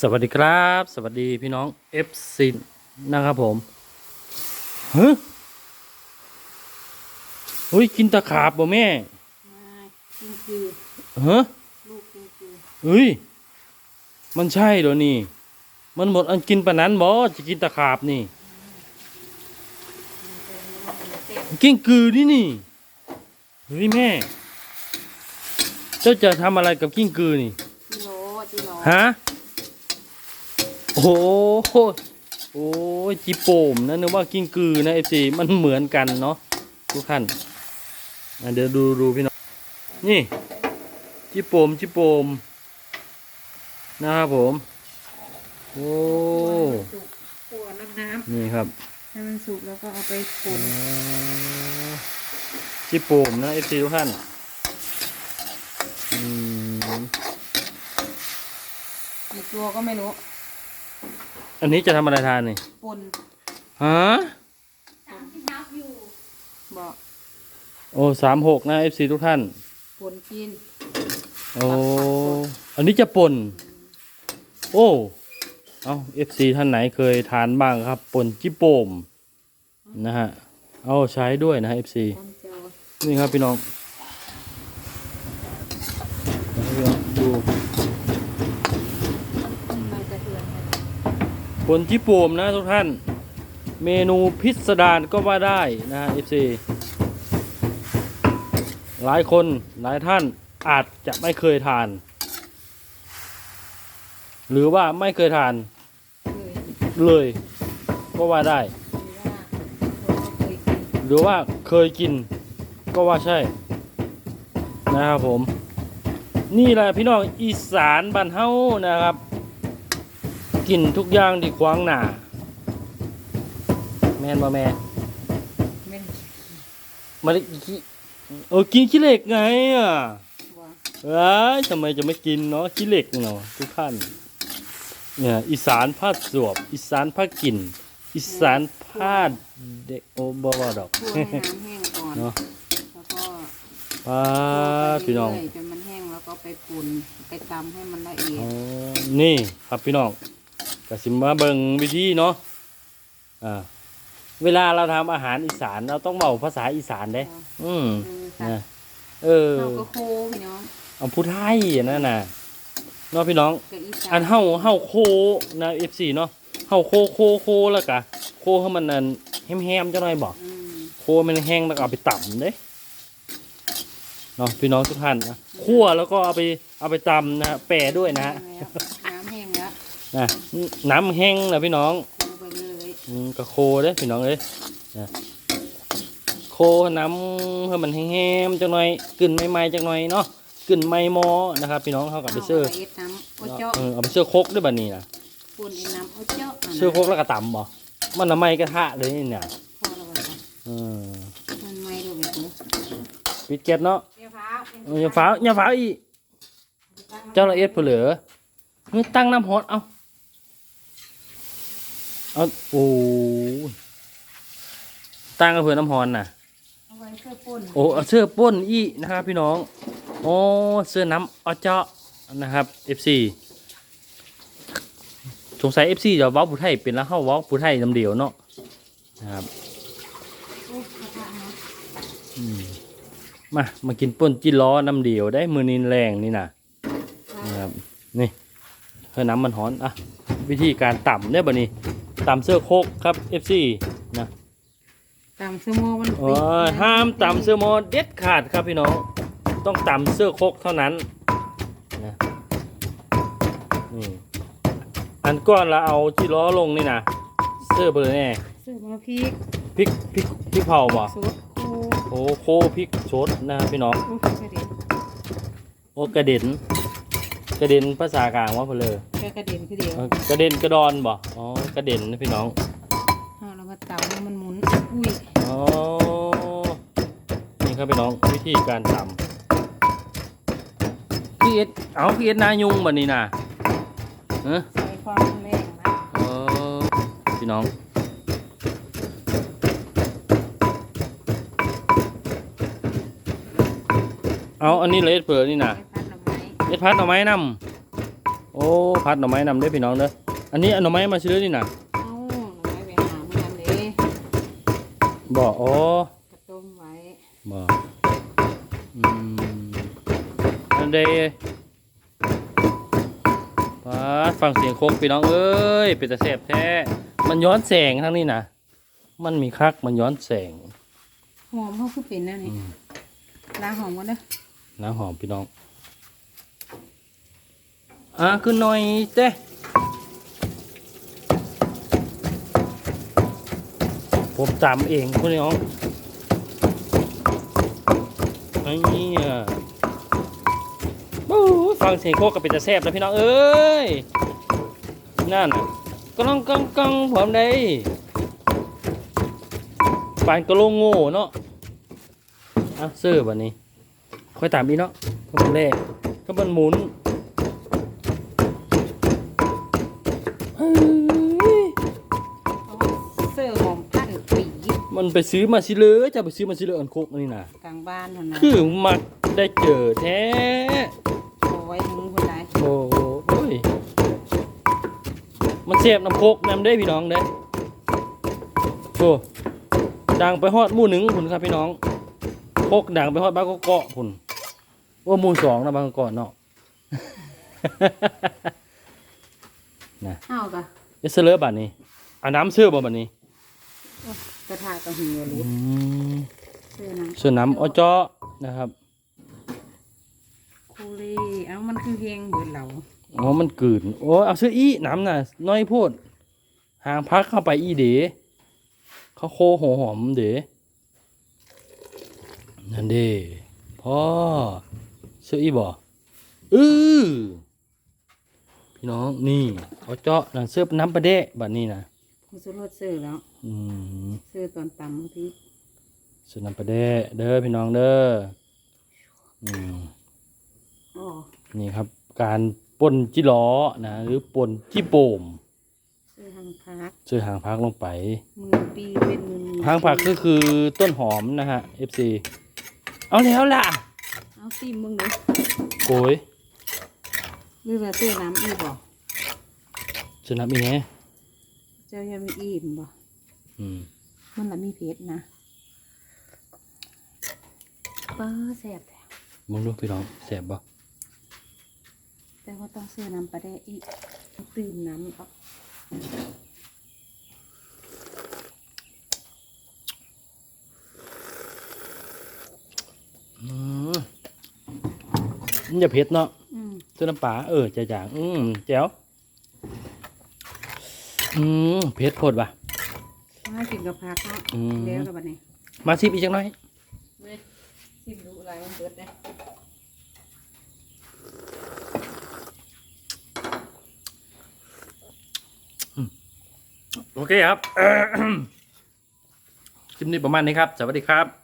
สวัสดีครับ สวัสดีพี่น้องเอฟซีนะครับผมเฮ้ยเฮ้ยกินตะขาบบ่แม่ไม่กินคือเฮ้ยลูกกินคือเฮ้ย มันใช่เหรอนี่ มันหมดอันกินปะนั้นบ่จะกินตะขาบนี่ กิ้งกือนี่นี่เฮ้ยแม่ เจ้าจะทำอะไรกับกิ้งกือนี่จิโร่จิโร่ฮะ โอ้โหโอ้ยจิโปมนะนึกว่ากิ้งกือนะเอฟซีมันเหมือนกันเนาะทุกท่านอะเดี๋ยวดูดูพี่น้องนี่จิโปมจิโปมนะครับผม โอ้สุกขั่วน้ำน้นี่ครับำให้มันสุกแล้วก็เอาไปป่นอ๋อจิโปมนะเอฟซีทุกท่านอืมอีกตัวก็ไม่รู้ อันนี้จะทำอะไรทานนี่ป่นฮะบอกโอ้สามหกนะเอฟซีทุกท่านป่นกิน โอ้อันนี้จะป่น โอ้เอาเอฟซีท่านไหนเคยทานบ้างครับป่นจิโปมนะฮะเอาใช้ด้วยนะเอฟซีต้มเจียวนี่ครับพี่น้องพี่น้องดู ไปกระเทือนกัน ป่นจิโปมนะทุกท่าน เมนูพิสดารก็ว่าได้นะเอฟซีหลายคนหลายท่านอาจจะไม่เคยทาน หรือว่าไม่เคยทานเลยก็ว่าได้ หรือว่าเคยกินหรือว่าเคยกินก็ว่าใช่ นะครับผม นี่แหละพี่น้องอีสานบ้านเฮานะครับ กินทุกอย่างที่ขวางหน้าแม่นบ่แม่ไม่นมาได้กิเออกินขี้เหล็กไงอะว่าเอ้ยทำไมจะไม่กินเนาะขี้เหล็กเนาะทุกท่านเนี่ยอีสานผ้าสวบ อีสานผ้ากิน อีสานผ้าเด็กโอ้บ่บ่ดอกคั่วให้น้ำแห้งก่อนเนาะแล้วก็ป้าคั่วดไปพี่น้องเรื่ยๆจนมันแห้งแล้วก็ไปป่นไปตำให้มันละเอียอ๋ดอนี่ครับพี่น้อง กสิมาเบิ่งวิธีเนาะอ่าเวลาเราทำอาหารอีสานเราต้องเว้าภาษาอีสานเด้ อืมคือค่ะนะเออเราก็โคพี่น้องเอาผู้ไทยนั่นน่ะเนาะพี่น้องกับอีสานอันเฮาเฮาโคนะ FC เนาะเฮาโคโคโคแล้วก็โคให้มันนั่นแฮมๆจังหน่อยบ่ อืมโคมันแห้งแล้วก็เอาไปต่ำเด้เนาะพี่น้องทุกท่านนะคั่วแล้วก็เอาไปเอาไปตำนะฮะแปรด้วยนะฮะน้ำแห้งแล้ว นะน้ำแห้งนะพี่น้องโคไปเลยอืมก็โคเด้พี่น้องเอ้ยนะโคน้ำให้มันแห้งๆจังหน่อยกลิ่นใหม่ๆจังหน่อยเนาะกลิ่นไหม้หมอนะครับ พี่น้องเขากับไปเสื้อาเอ็ดน้ำโอเจาะเออเอาไปเสื้อโคกด้วยบัดนี้นะปุ่นเอ็ดน้ำโอเจาะเสื้อโคกแล้วก็ตำบ่มันทำไมกระทะเลยนี่เนี่ยพอแล้วกันเออมันไม่ดูแบบนี้ปิดเก็ตเนาะเดี๋ยวฟ้าเอออย่าฟ้าวอย่าฟ้าวอีกเจ้าละเอียดเผลอเฮ้ยตั้งน้ำฮอตเอา เอาโอ้ยตั้งกระเพื่อน้ำฮอนน่ะ เอาไว้เสื้อปุ่นโอ้เอาเสื้อป้นอีนะครับพี่น้องโอ้เสื้อน้ำอเจาะนะครับ FC สงสัย FC จะเว้าผู้ไทยเป็นแล้วเข้าเว้าผู้ไทยลำเดียวเนาะนะครับโอ้กระทะเนาะอืมมามากินป้นจิล้อน้ำเดียวได้มือนินแรงนี่นะนะครับนี่ เพื่อน้ำมันฮ้อนอะวิธีการต่ำเนี่ยบะนี้ต่ำเสื้อโคกครับ FC นะตามเสื้อโมมันโอ้ยห้ามต่ำเสื้อโมเด็ดขาดครับพี่น้องต้องต่ำเสื้อโคกเท่านั้นนะนี่อันก้อนเราเอาที่ล้อลงนี่นะเสื้อเบอร์แน่เสื้อมาพริกพริกพริกพริกเผาบ่สดโอ้โอ้โคพริกชดนะครับพี่น้องโอ้กระเด็นโอ้ กระเด็นกระเด็นภาษากลางว่าเพนเลยแค่กระเด็นคือเดียวเอ้อกระเด็นกระดอนบ่อ๋อกระเด็นนะพี่น้องเอาเรามาตำให้มันหมุนอุ้ยอ๋อนี่ครับพี่น้องวิธีการทำพี่เอ็ดเอาพี่เอ็ดนายุงบันนี้นะเออ ใส่ความแรงนะเออพี่น้อง เอาอันนี้เลดเผือนี่นะให้พัดดอกไม้ เอ็ดพัดเอาไม้นำโอ้พัดหน่อไม้นำได้อพี่น้องเด้ออันนี้เอาหน่อไม้มาซื้อนี่นะเอ้าหน่อไม้ไปหาเมื่อนั้นเด้บ่โอ้กระต้มไว้บ่อืมอันเดพัดฟังเสียงโคกพี่น้องเอ้ยเป็นตะแสบแท้มันย้อนแสงทั้งนี้นะมันมีคักมันย้อนแสงหอมเขาคือเป็นแนั่นนี่อืมล้างหอมกันเด้อน้ำหอมพี่น้อง อะคือหน่อยเต้ผมจำเองคุณน้องไอ้เนี่ยบู๊ฟังเสียงโคกกับเป็นจะแซ่บแล้วพี่น้องเอ้ย นั่นน่ะกล้องกล้องกล้องผมได้ปานกระโลงโง่เนาะอะเสื้อบันนี้ ค่อยตามอีเนาะก็มันแรกก็มันหมุน เฮ้ยเพราะว่าเสื้อหอมพันปีมันไปซื้อมาสิเลยจะไปซื้อมาสิเลยอันโคกนี่นะกลางบ้านเท่านั้นคือมักได้เจอแท้เอาไว้หุงคนใดโอ้โหยมันเสียบน้ำโคกน้ำได้พี่น้องเด้โอ้ดังไปฮอดหมู่หนึ่งพุ่นครับพี่น้องโคกดังไปฮอดบ้านก็เกาะพุ่นว่าหมู่สองนะบ้านก็เกาะเนาะเอากะ เอสเลอร์บัดนี้เอาน้ำเสื้อบ่บัดนี้กระทะกระหัวรูดเสื้อน้ำเสื้อน้ำออเจาะนะครับคูรีเอ้ามันคือเพลงเบิดเหล่าอ๋อมันกลืนโอ้เอาเสื้ออีน้ำน่ะน้อยโพดหางพักเข้าไปอีเด๋เขาโคหัวหอมเด๋นั่นเด้พ่อเสื้ออีบ่อือ พี่น้องนี่เอาเจาะนั่นเสื้อน้ำประเดะบัดนี้นะคุณสุรสเสื้อแล้วอืมเสื้อตอนตำบางทีเสื้อน้ำประเดะเด้อพี่น้องเด้ออืมอ๋อนี่ครับ การป่นจิล้อนะหรือป่นจิโป่มเสื้อหางพักเสื้อหางพักลงไป มือปีเป็นมือหางผักก็คือต้นหอมนะฮะ FC เอาแล้วล่ะ เอาซีมึงเลยโกย หรือว่าเสื้อน้ำอีบ่จะนับอีแน่เจ้ายังมีอีมบ่อืมมันละมีเพชรนะป้าแสบแท้มึงดูพี่น้องแสบบ่แต่ว่าต้องเสื้อน้ำปลาแดะอีกตื่มน้ำเอาอืมมันจะเผ็ดเนาะ อืมเสื้อน้ำปลาเออจะจางอืมแจ๋วอืมเผ็ดโพดว่ะ มากินกับผักเนาะอืม แล้วกับบัดนี้มาซิบอีกจังหน่อยเว้ยสิบดูอะไรมันเปิดได้โอเคครับ คลิปนี้ประมาณนี้ครับ สวัสดีครับ